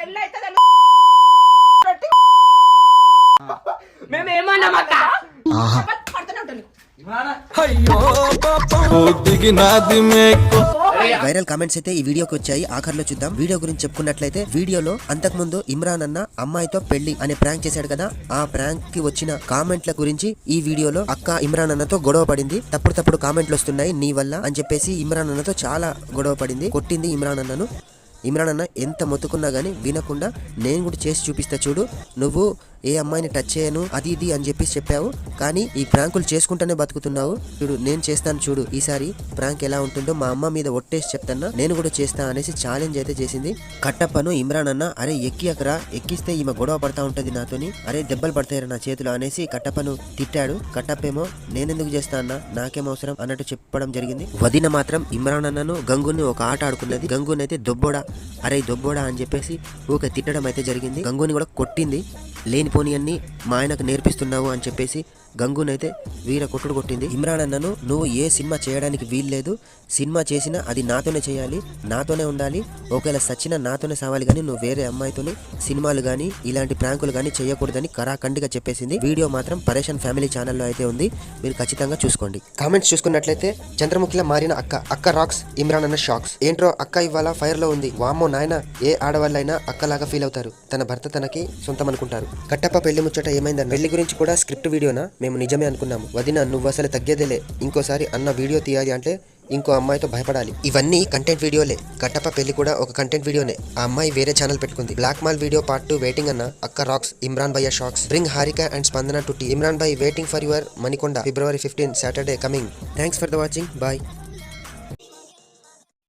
పెళ్ళి అవుతుంది viral comments అయితే ఈ వీడియోకి వచ్చాయి. ఆఖరిలో చూద్దాం. వీడియో గురించి చెప్పుకున్నట్లయితే వీడియోలో అంతకుముందు ఇమ్రాన్ అన్న అమ్మాయితో పెళ్ళి అనే ప్రాంక్ చేశాడు కదా? ఆ ప్రాంక్కి వచ్చిన కామెంట్ల గురించి ఈ వీడియోలో అక్క ఇమ్రాన్ అన్నతో గొడవ పడింది. తప్పుడు తప్పుడు కామెంట్లు వస్తున్నాయి నీ వల్ల అని చెప్పేసి ఇమ్రాన్ అన్నతో చాలా గొడవ పడింది. కొట్టింది ఇమ్రాన్ అన్నను. ఇమ్రాన్ అన్న ఎంత మొత్తుకున్నా గానీ వినకుండా నేను కూడా చేసి చూపిస్తా చూడు. నువ్వు ఏ అమ్మాయిని టచ్ చేయను అది ఇది అని చెప్పేసి చెప్పావు. కానీ ఈ ప్రాంకులు చేసుకుంటూనే బతుకుతున్నావు. చూడు నేను చేస్తాను చూడు. ఈసారి ప్రాంక్ ఎలా ఉంటుందో మా అమ్మ మీద ఒట్టేసి చెప్తాన్నా. నేను కూడా చేస్తా అనేసి ఛాలెంజ్ అయితే చేసింది. కట్టప్పను ఇమ్రాన్ అన్న అరే ఎక్కి అక్కరా. ఎక్కిస్తే ఈమె గొడవ పడతా ఉంటది నాతోని. అరే దెబ్బలు పడతాయి నా చేతిలో అనేసి కట్టప్పను తిట్టాడు. కట్టప్పేమో నేనెందుకు చేస్తా అన్న? నాకేం అవసరం? అన్నట్టు చెప్పడం జరిగింది. వదిన మాత్రం ఇమ్రాన్ అన్నను గంగుని ఒక ఆట ఆడుకున్నది. గంగుని అయితే దొబ్బోడా. అరే దొబ్బోడా అని చెప్పేసి ఊక తిట్టడం అయితే జరిగింది. గంగుని కూడా కొట్టింది. లేనిపోని అన్ని మా ఆయనకు నేర్పిస్తున్నావు అని చెప్పేసి గంగునైతే వీర కొట్టుడు కొట్టింది. ఇమ్రాన్ అన్నను నువ్వు ఏ సినిమా చేయడానికి వీల్లేదు. సినిమా చేసినా అది నాతోనే చేయాలి నాతోనే ఉండాలి. ఒకవేళ సచ్చిన నాతోనే సావాలి కానీ నువ్వు వేరే అమ్మాయితోని సినిమాలు కానీ ఇలాంటి ప్రాంకులు కానీ చేయకూడదని కరాఖండిగా చెప్పేసింది. వీడియో మాత్రం పరేషన్ ఫ్యామిలీ ఛానల్లో అయితే ఉంది. మీరు ఖచ్చితంగా చూసుకోండి. కామెంట్స్ చూసుకున్నట్లయితే చంద్రముఖిలా మారిన అక్క అక్క రాక్స్ ఇమ్రాన్ అన్న షాక్స్ ఏంట్రో అక్క ఇవాళ ఫైర్లో ఉంది. వామ్మో నాయన ఏ ఆడవాళ్ళైనా అక్కలాగా ఫీల్ అవుతారు. తన భర్త తనకి సొంతం అనుకుంటారు కట్టప్ప పెళ్ళి ముచ్చట ఏమైందన్న? పెళ్ళి గురించి కూడా స్క్రిప్ట్ వీడియోనా మేము నిజమే అనుకున్నాము. వదిన నువ్వు అసలు తగ్గేదేలే. ఇంకోసారి అన్న వీడియో తీయాలి అంటే ఇంకో అమ్మాయితో భయపడాలి. ఇవన్నీ కంటెంట్ వీడియోలే కట్టప్ప పెళ్ళి కూడా ఒక కంటెంట్ వీడియోనే ఆ అమ్మాయి వేరే ఛానల్ పెట్టుకుంది. Blackmail video part two waiting అన్న అక్క rocks Imran bhaiya shocks bring Harika and Spandana to tea Imran bhai waiting for your Manikonda February fifteen Saturday coming thanks for the watching bye